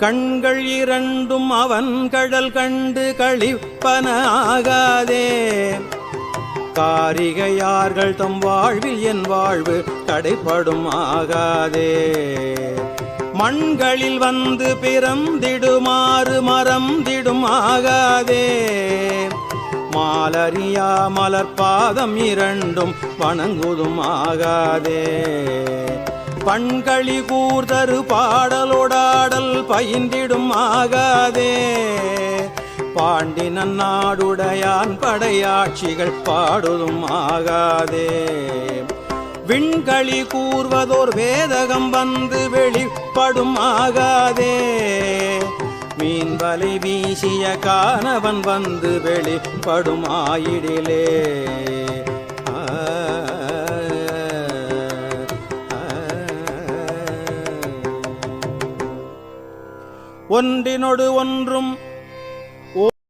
கண்கள் இரண்டும் அவன் கடல் கண்டு கழிப்பன ஆகாதே காரிகையார்கள் தம் வாழ்வில் என் வாழ்வு கடைப்படும் ஆகாதே. மண்களில் வந்து பிறந்திடுமாறு மறந்திடும் ஆகாதே. மாலரியா மலர்பாதம் இரண்டும் வணங்குதும் ஆகாதே. பண்களி கூர்தரு பாட பயின்றிடும் ஆகாதே. பாண்டி நன்னாடுடையான் படையாட்சிகள் பாடுதும் ஆகாதே. விண்களி கூர்வதோர் வேதகம் வந்து வெளிப்படும் ஆகாதே. மீன் வலை வீசிய காணவன் வந்து வெளிப்படும் ஆயிடிலே ஒன்றினொடு ஒன்றும்